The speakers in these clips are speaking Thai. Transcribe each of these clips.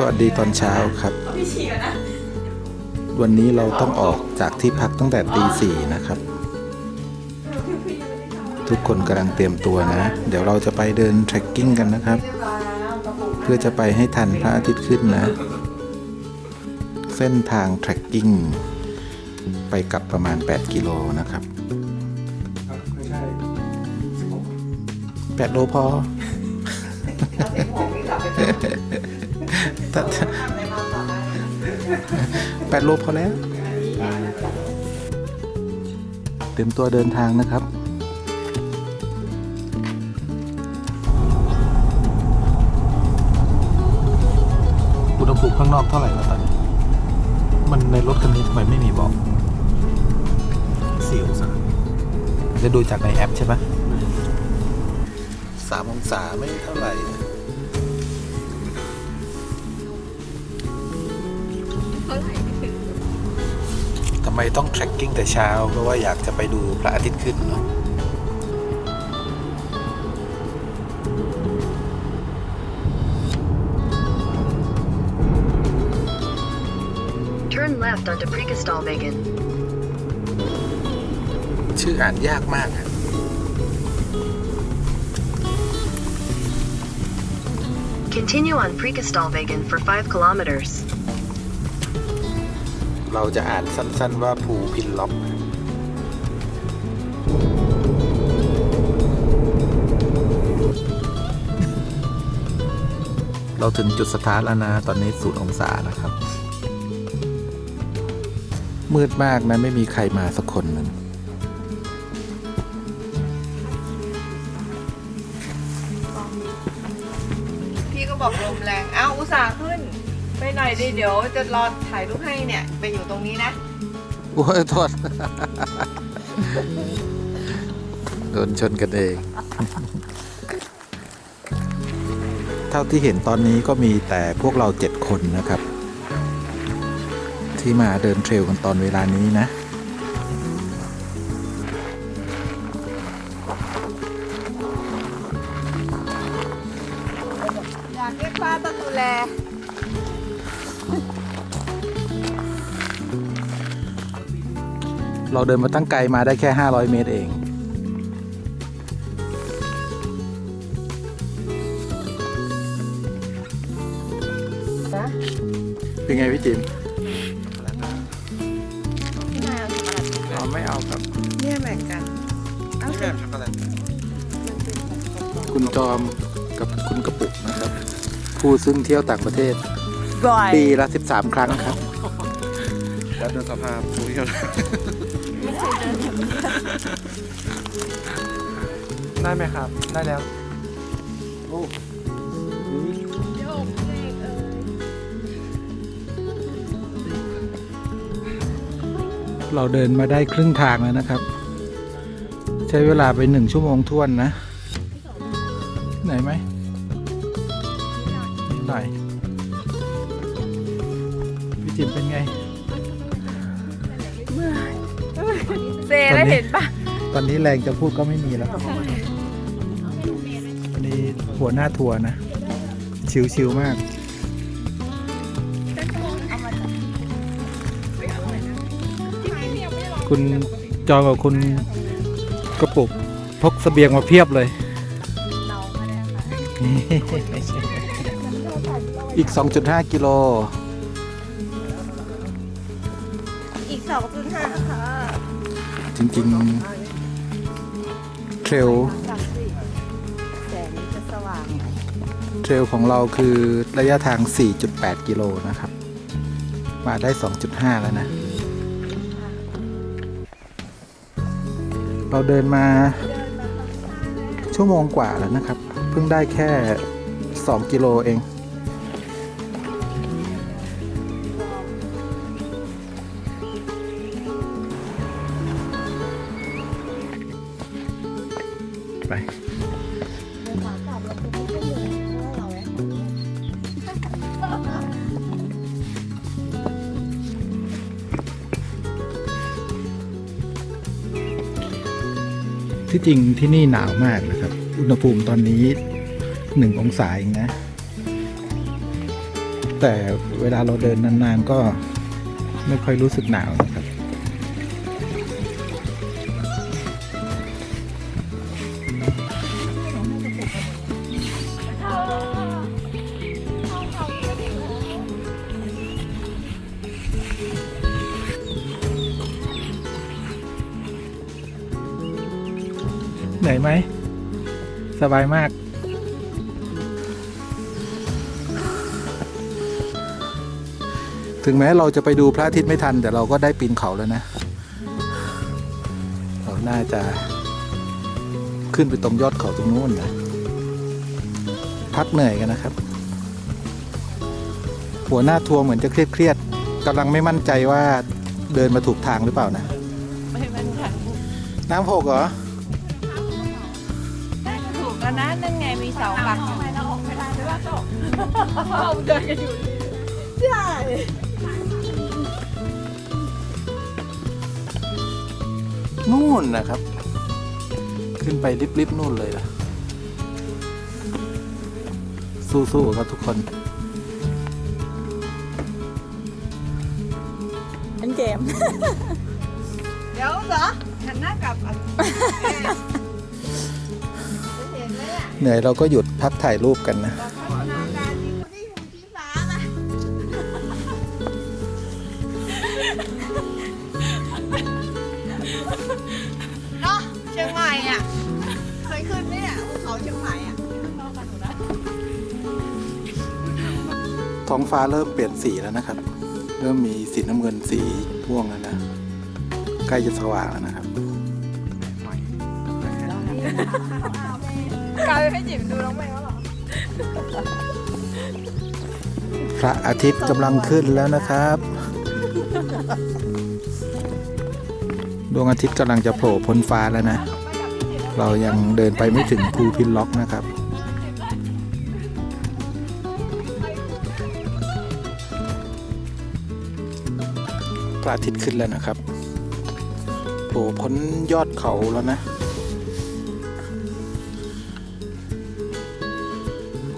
สวัสดีตอนเช้าครับ วันนี้เราต้องออกจากที่พักตั้งแต่ตีสี่นะครับ ทุกคนกำลังเตรียมตัวนะ เดี๋ยวเราจะไปเดินเทรคกิ้งกันนะครับ เพื่อจะไปให้ทันพระอาทิตย์ขึ้นนะ เส้นทางเทรคกิ้งไปกลับประมาณ 8 กิโลนะครับ8โลพอ แต่แปดโลพอแล้ว เตรียมตัวเดินทางนะครับ อุณหภูมิข้างนอกเท่าไหร่แล้วตอนนี้ มันในรถคันนี้ทำไมไม่มีบอกสี่องศาจะดูจากในแอปใช่ปะสามองศาไม่เท่าไหร่ ทำไมต้อง trekking แต่เช้า เพราะว่าอยากจะไปดูพระอาทิตย์ขึ้นเนาะ Turn left onto Prekestalvegen. ชื่ออ่านยากมากอะ Continue on Prekestalvegen for 5 kilometers. เราจะอ่านสั้นๆว่าภูพินล็อกเราถึงจุดสตาร์ทแล้วนะ ตอนนี้ศูนย์องศานะครับ มืดมากนะ ไม่มีใครมาสักคนหนึ่ง น่อยดิเดี๋ยวจะรอถ่ายรูปให้เนี่ยไปอยู่ตรงนี้นะโอ้ยโทษ โดนชนกันเอง เท่าที่เห็นตอนนี้ก็มีแต่พวกเราเจ็ดคนนะครับ ที่มาเดินเทรลกันตอนเวลานี้นะ เราเดินมาตั้งไกลมาได้แค่ 500 เมตรเองนะเป็นไงพี่จิมพี่นายเอาช็อกโกแลตอ๋อไม่เอาครับเนี่ยแบ่งกันเอาสิคุณจอมกับคุณกระปุกนะครับ ผู้ซึ่งเที่ยวต่างประเทศ บ่อยปีละ 13 ครั้งครับแล้วดูสภาพผู้ที่ เขาได้ไหมครับ ได้แล้วเราเดินมาได้ครึ่งทางแล้วนะครับ ใช้เวลาไปหนึ่งชั่วโมงท่วนนะ ไหนไหมนิดหน่อย แล้วเห็นปะตอนนี้แรงจะพูดก็ไม่มีแล้ววันนี้หัวหน้าทัวร์นะ ชิวๆมากคุณจองกับคุณกระปุกพกเสบียงมาเพียบเลย อีก 2.5 กิโล จริงๆ เทรลแสงจะสว่างเทรลของเราคือระยะทาง 4.8 กิโลนะครับ มาได้ 2.5 แล้วนะ เราเดินมา ชั่วโมงกว่าแล้วนะครับ เพิ่งได้แค่ 2 กิโลเอง ที่จริงที่นี่หนาวมากนะครับ อุณหภูมิตอนนี้หนึ่งองศาเองนะ แต่เวลาเราเดินนานๆก็ไม่ค่อยรู้สึกหนาวนะครับ ไหม สบายมาก ถึงแม้เราจะไปดูพระอาทิตย์ไม่ทัน แต่เราก็ได้ปีนเขาแล้วนะ เราน่าจะขึ้นไปตรงยอดเขาตรงนู้นนะพักเหนื่อยกันนะครับ หัวหน้าทัวร์เหมือนจะเครียดๆกำลังไม่มั่นใจว่าเดินมาถูกทางหรือเปล่านะ ไม่เป็นไรน้ำหกเหรอ กเราเดินกันอยู่ใช่นู่นนะครับ ขึ้นไปลิบๆนู่นเลยล่ะ สู้ๆครับทุกคนเป็นเกม เดี๋ยวเหรอหันหน้ากลับอะจะเห็นไหมอะเหนื่อยเราก็หยุดพักถ่ายรูปกันนะ ฟ้าเริ่มเปลี่ยนสีแล้วนะครับ เริ่มมีสีน้ำเงินสีม่วงแล้วนะ ใกล้จะสว่างแล้วนะครับกลายเป็นให้จิ๋มดูน้องแมวหรอ พระอาทิตย์กำลังขึ้นแล้วนะครับ ดวงอาทิตย์กำลังจะโผล่พ้นฟ้าแล้วนะ เรายังเดินไปไม่ถึงภูพินล็อกนะครับ ขึ้นแล้วนะครับโผล่พ้นยอดเขาแล้วนะ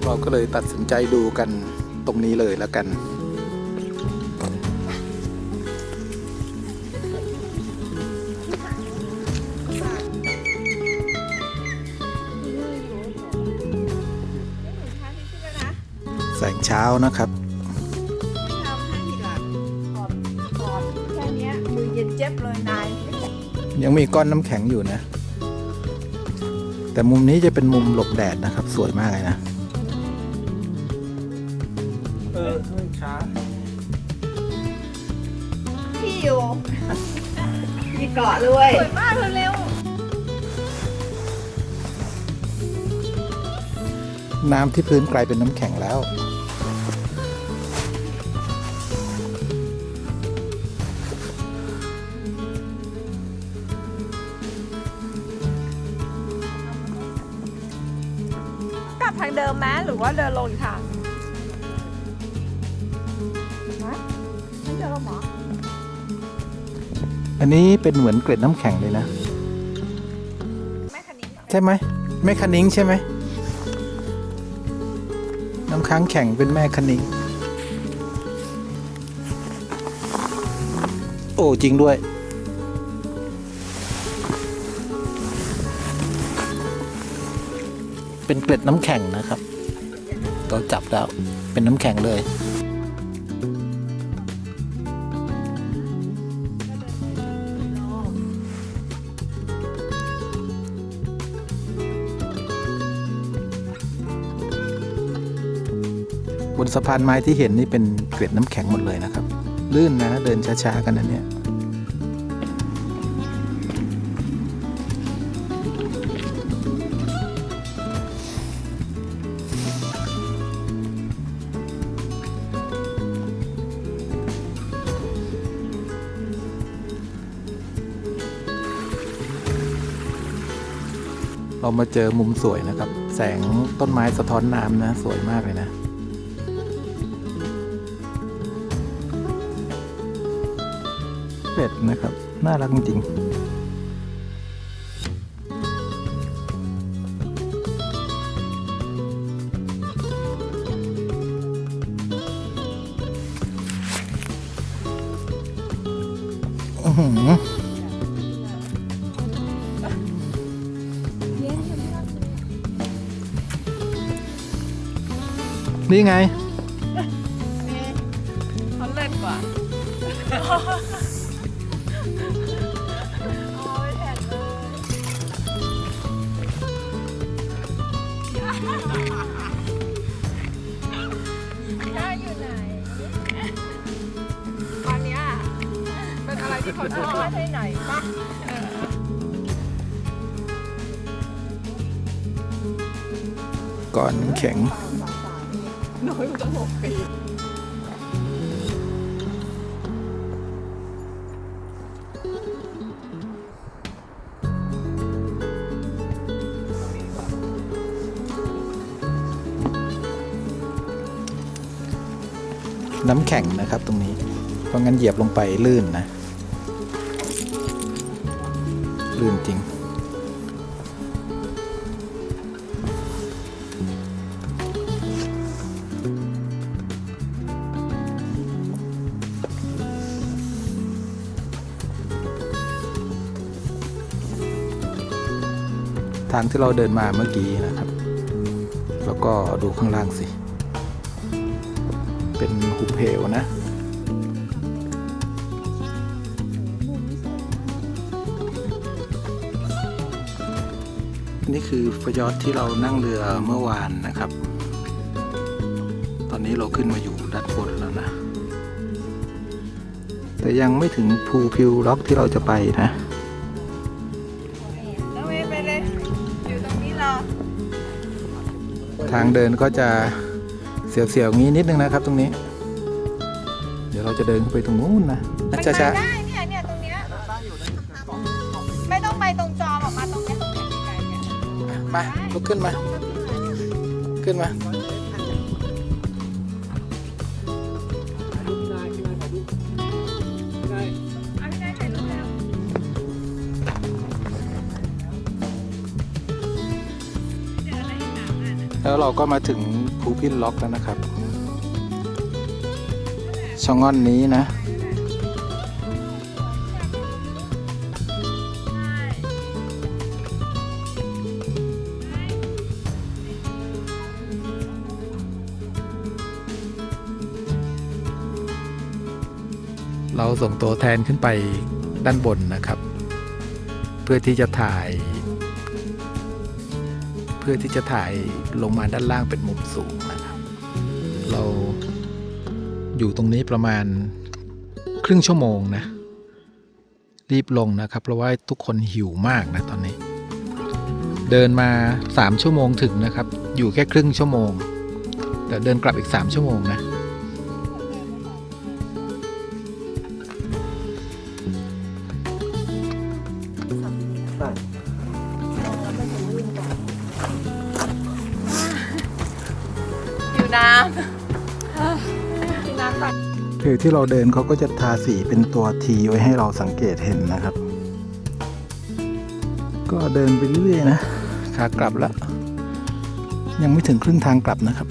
เราก็เลยตัดสินใจดูกันตรงนี้เลยแล้วกันแสงเช้านะครับ มือเย็นเจ็บเลยนายยังมีก้อนน้ำแข็งอยู่นะ แต่มุมนี้จะเป็นมุมหลบแดดนะครับ สวยมากเลยนะ เออช้าพี่อยู่มีเกาะเลยสวยมากเร็วน้ำที่พื้นกลายเป็นน้ำแข็งแล้ว รือว่าเดินลงอีกทางฮะไม่เดิมเหรออันนี้เป็นเหมือนเกล็ดน้ำแข็งเลยนะ แม่คันนี้ใช่ไหมแม่คันิงใช่ไหมน้ำค้างแข็งเป็นแม่คันิงโอ้จริงด้วย เป็นเกล็ดน้ำแข็งนะครับ เราจับแล้วเป็นน้ำแข็งเลย บนสะพานไม้ที่เห็นนี่เป็นเกล็ดน้ำแข็งหมดเลยนะครับ ลื่นนะเดินช้าๆกันนะเนี่ย เรามาเจอมุมสวยนะครับ แสงต้นไม้สะท้อนน้ำนะ สวยมากเลยนะเป็ดนะครับ น่ารักจริง นี่ไงเขาเลิศกว่าย่าอยู่ไหนตอนเนี้ยเป็นอะไรที่เขาชอบให้ไหนปะก่อนแข็ง น้อยกว่าหกปี น้ำแข็งนะครับตรงนี้ เพราะงั้นเหยียบลงไปลื่นนะ ลื่นจริง ทางที่เราเดินมาเมื่อกี้นะครับ แล้วก็ดูข้างล่างสิ เป็นหุบเหวนะ นี่คือฟยอดที่เรานั่งเรือเมื่อวานนะครับ ตอนนี้เราขึ้นมาอยู่ด้านบนแล้วนะ แต่ยังไม่ถึงภูพิวล็อกที่เราจะไปนะ ทางเดินก็จะเสียวๆงี้นิดนึงนะครับ ตรงนี้ เดี๋ยวเราจะเดินขึ้นไปตรงนู้นนะมันช้ามาได้เนี่ยเนี่ยตรงเนี้ยไม่ต้องไปตรงจอมออกมาตรงเนี้ยตรงแผ่นไกลเนี่ยๆมาลุกขึ้นมา ขึ้นมาเอา แล้วเราก็มาถึงภูพินล็อกแล้วนะครับช่องง่อนนี้นะ เราส่งตัวแทนขึ้นไปด้านบนนะครับ เพื่อที่จะถ่าย พื่อที่จะถ่ายลงมาด้านล่างเป็นมุมสูงนะครับ เราอยู่ตรงนี้ประมาณครึ่งชั่วโมงนะ รีบลงนะครับ เพราะว่าทุกคนหิวมากนะตอนนี้ เดินมา 3 ชั่วโมงถึงนะครับ อยู่แค่ครึ่งชั่วโมงเดี๋ยวเดินกลับอีก 3 ชั่วโมงนะ ที่เราเดินเขาก็จะทาสีเป็นตัวทีไว้ให้เราสังเกตเห็นนะครับ ก็เดินไปเรื่อยๆนะขากลับแล้ว ยังไม่ถึงครึ่งทางกลับนะครับ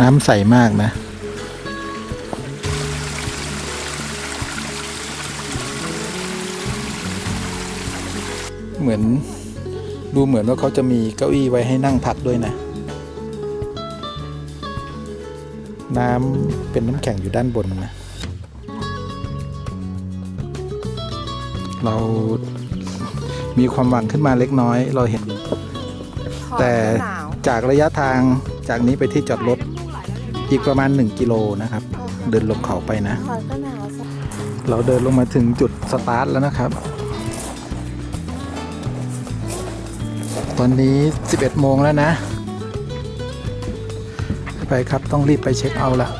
น้ำใสมากนะ เหมือนดูเหมือนว่าเขาจะมีเก้าอี้ไว้ให้นั่งพักด้วยนะ น้ำเป็นน้ำแข็งอยู่ด้านบนนะ เรามีความหวังขึ้นมาเล็กน้อย เราเห็นำแต่หนาวจากระยะทางจากนี้ไปที่จอดรถอีกประมาณ 1 กิโลนะครับ เดินลงเขาไปนะขอก็หนาวสักเราเดินลงมาถึงจุดสตาร์ทแล้วนะครับ ตอนนี้ 11 โมงแล้วนะ ไปครับต้องรีบไปเช็คเอาท์ละ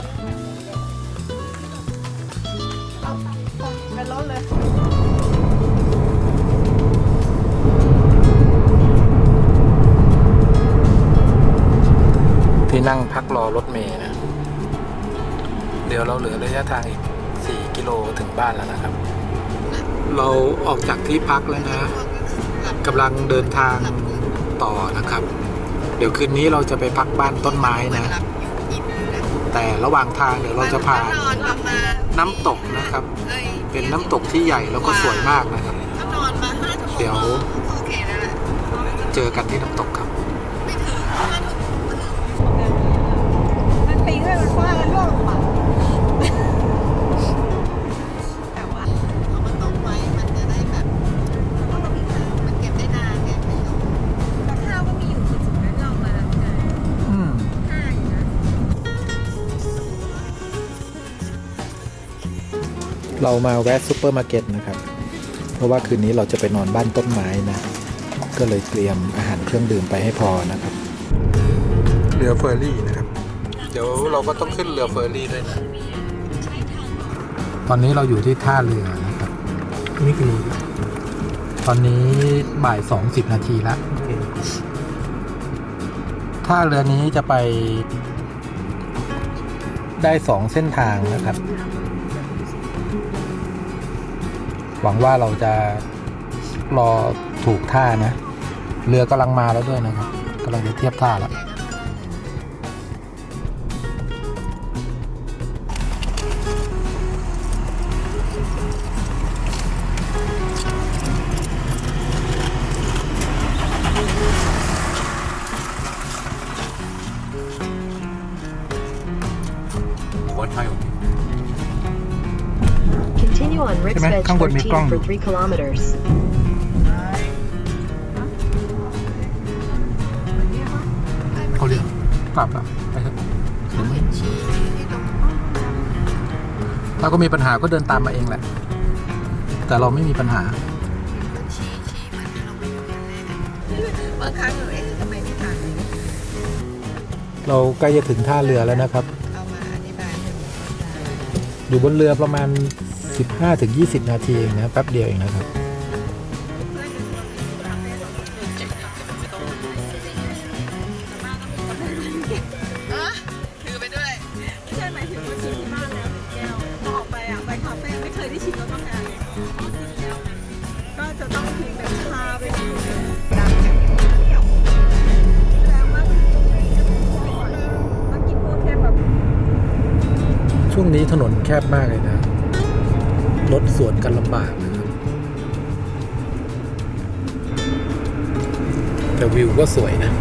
เป็นรถเลยที่นั่งพักรอรถเมย์นะ เดี๋ยวเราเหลือระยะทางอีก 4 กิโลถึงบ้านแล้วนะครับ เราออกจากที่พักแล้วนะกำลังเดินทาง ต่อนะครับ เดี๋ยวคืนนี้เราจะไปพักบ้านต้นไม้นะหลับอยู่กินนะแต่ระหว่างทางเดี๋ยวเราจะผ่านก็นอนประมาณน้ำตกนะครับอ้ยเป็นน้ำตกที่ใหญ่แล้วก็สวยมากนะครับก็นอนมาห้าชั่วโมงเดี๋ยวโอเคแล้วแหละเจอกันที่น้ำตกครับ เรามาแวะซูเปอร์มาร์เก็ตนะครับ เพราะว่าคืนนี้เราจะไปนอนบ้านต้นไม้นะ ก็เลยเตรียมอาหารเครื่องดื่มไปให้พอนะครับ เรือเฟอร์รี่นะครับ เดี๋ยวเราก็ต้องขึ้นเรือเฟอร์รี่ด้วยนะ ตอนนี้เราอยู่ที่ท่าเรือนะครับนี่คือตอนนี้บ่ายสองสิบนาทีแล้วท่าเรือนี้จะไปได้สองเส้นทางนะครับ หวังว่าเราจะรอถูกท่านะ เรือกำลังมาแล้วด้วยนะครับกำลังจะเทียบท่าแล้ว Continue on Rick's Hey, man, Veg come with me, 13 come. for 3 kilometers. เขาเรียกกลับอะไปเถอะเดี๋ยวมันถ้าก็มีปัญหาก็เดินตามมาเองแหละ แต่เราไม่มีปัญหาชี้ชี้มันจะลงไปอยู่นั่นแหละบางครั้งหนูเอ๊ะทำไมไม่ถ่ายเราใกล้จะถึงท่าเรือแล้วนะครับ เอามาอธิบายให้หนูเข้าใจอยู่บนเรือประมาณ 15-20 นาทีเองนะแป๊บเดียวเองนะครับถือไปด้วยไม่ใช่หมายถึงว่าชิมที่บ้านแล้วหนึ่งแก้วออกไปอะไปคาเฟ่ไม่เคยได้ชิมรสกาแฟเลยพอชิมแล้วก็จะต้องพิงแบบชาไปดนึงดังจากต้องกินพวกแค่แบบช่วงนี้ถนนแคบมากเลยนะ รถสวนกันลำบากนะครับแต่วิวก็สวยนะ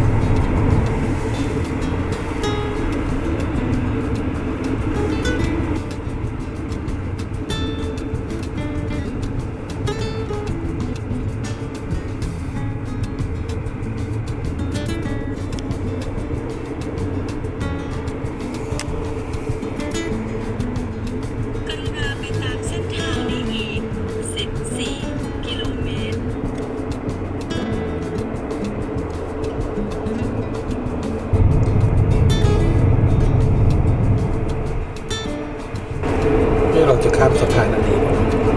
จะข้ามสะพานอันนี้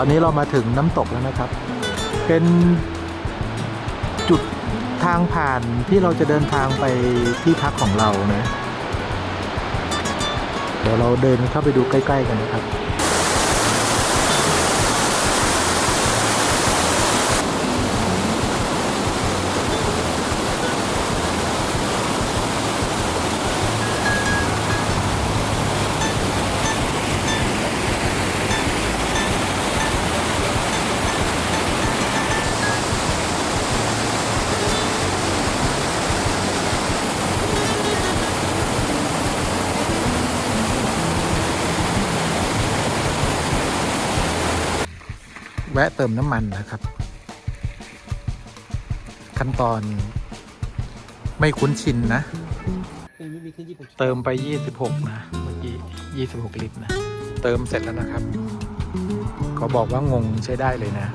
ตอนนี้เรามาถึงน้ำตกแล้วนะครับ เป็นจุดทางผ่านที่เราจะเดินทางไปที่พักของเรานะ เดี๋ยวเราเดินเข้าไปดูใกล้ ๆ กันนะครับ วะเติมน้ำมันนะครับ ขั้นตอนไม่คุ้นชินนะ เติมไป 26 นะ เมื่อกี้ 26 ลิตรนะ เติมเสร็จแล้วนะครับเขาบอกว่างงใช้ได้เลยนะ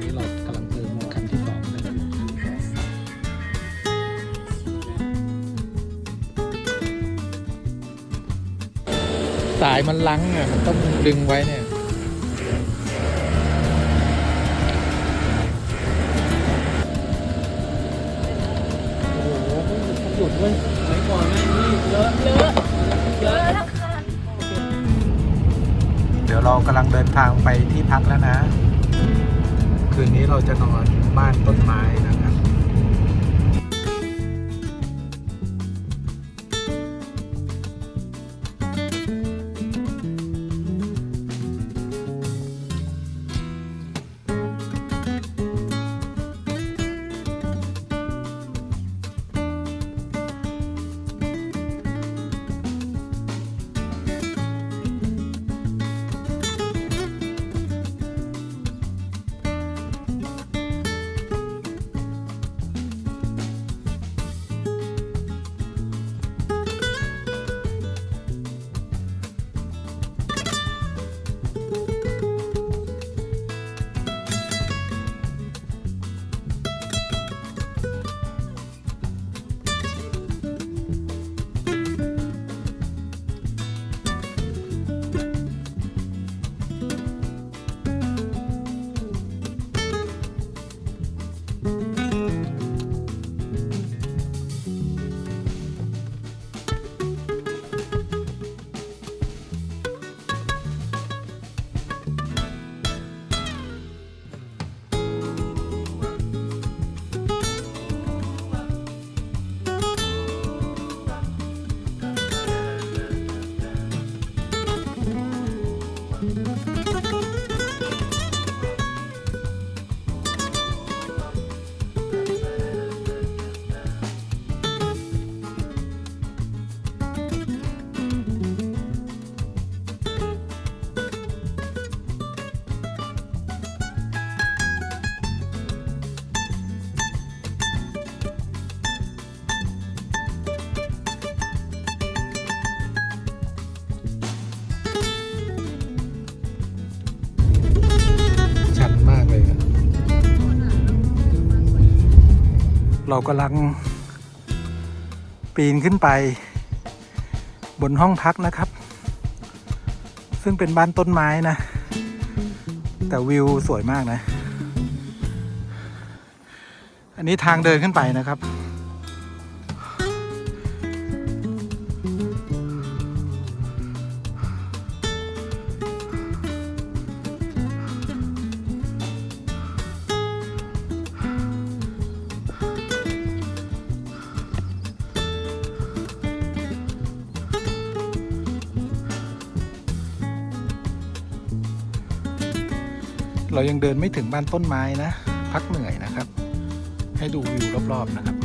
นี่เรากำลังเติมคันที่สองนะครับสายมันลังอะมันต้องดึงไว้เนี่ย เดี๋ยวเรากำลังเดินทางไปที่พักแล้วนะ คืนนี้เราจะนอนบ้านต้นไม้นะ เรากำลัง ปีนขึ้นไป บนห้องพักนะครับ ซึ่งเป็นบ้านต้นไม้นะ แต่วิวสวยมากนะ อันนี้ทางเดินขึ้นไปนะครับ เรายังเดินไม่ถึงบ้านต้นไม้นะ พักเหนื่อยนะครับ ให้ดูวิวรอบๆนะครับ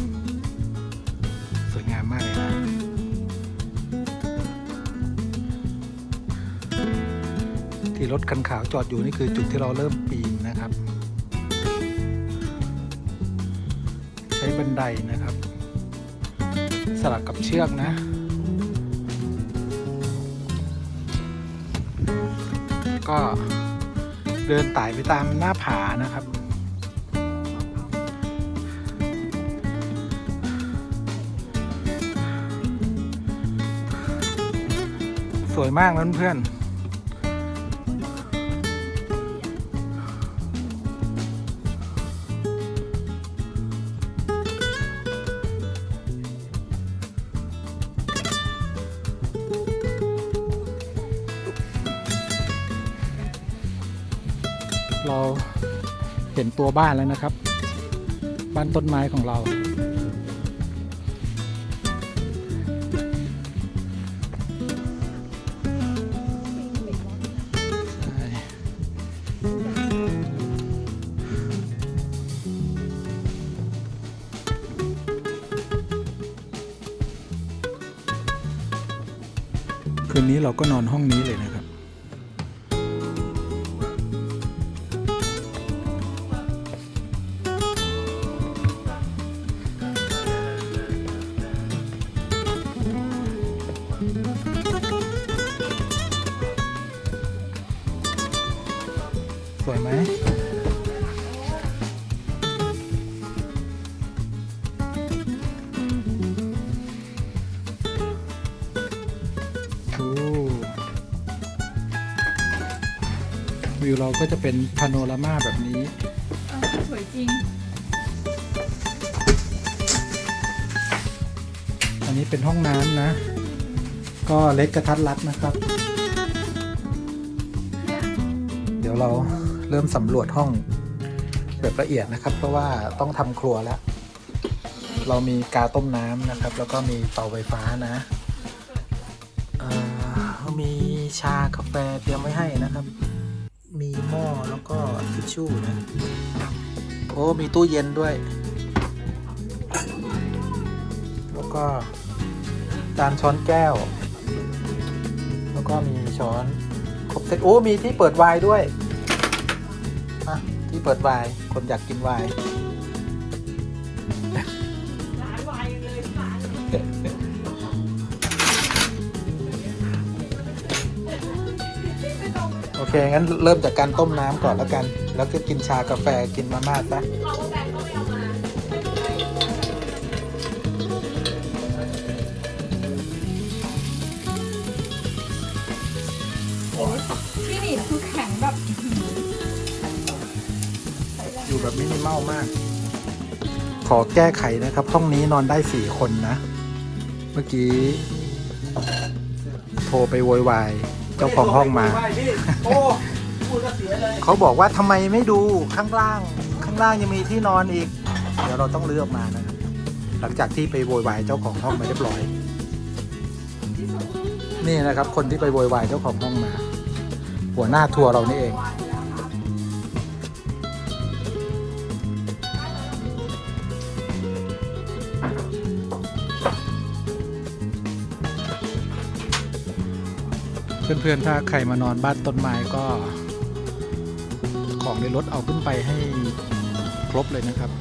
สวยงามมากเลยนะที่รถคันขาวจอดอยู่นี่คือจุดที่เราเริ่มปีนนะครับ ใช้บันไดนะครับ สลับกับเชือกนะก็ เดินไต่ไปตามหน้าผานะครับ สวยมากนะเพื่อนๆ เราเห็นตัวบ้านแล้วนะครับ บ้านต้นไม้ของเรา วยไหมโอ้วิวเราก็จะเป็นพาโนรามาแบบนี้สวยจริง อันนี้เป็นห้องน้ำนะ ก็เล็กกระทัดรัดนะครับ เดี๋ยวเรา เริ่มสำรวจห้องแบบละเอียดนะครับ เพราะว่าต้องทำครัวแล้ว เรามีกาต้มน้ำนะครับ แล้วก็มีเตาไฟฟ้านะเอ่อมีชากาแฟเตรียมไว้ให้นะครับ มีหม้อแล้วก็ทิชชู่นะ โอ้ มีตู้เย็นด้วย แล้วก็จานช้อนแก้ว แล้วก็มีช้อนครบเซตโอ้ มีที่เปิดไวน์ด้วย ที่เปิดไวน์คนอยากกินไวน์ร้านวายเลยร้านโอเค งั้นเริ่มจากการต้มน้ำก่อนแล้วกัน แล้วก็กินชากาแฟกินมาม่าซะที่ ขอแก้ไขนะครับห้องนี้นอนได้สี่คนนะ เมื่อกี้ โทรไปโวยวายเจ้าของห้องมา เขาบอกว่าทำไมไม่ดูข้างล่าง ข้างล่างยังมีที่นอนอีก เดี๋ยวเราต้องเลือกมานะครับ หลังจากที่ไปโวยวายเจ้าของห้องมาเรียบร้อย นี่นะครับ คนที่ไปโวยวายเจ้าของห้องมา หัวหน้าทัวร์เรานี่เอง เพื่อนๆ ถ้าใครมานอนบ้านต้นไม้ก็ ของในรถเอาขึ้นไปให้ครบเลยนะครับ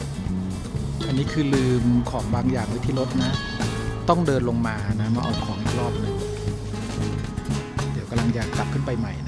อันนี้คือลืมของบางอย่างไว้ที่รถนะ ต้องเดินลงมานะ มาเอาของอีกรอบหนึ่งเดี๋ยวกำลังอยากกลับขึ้นไปใหม่นะ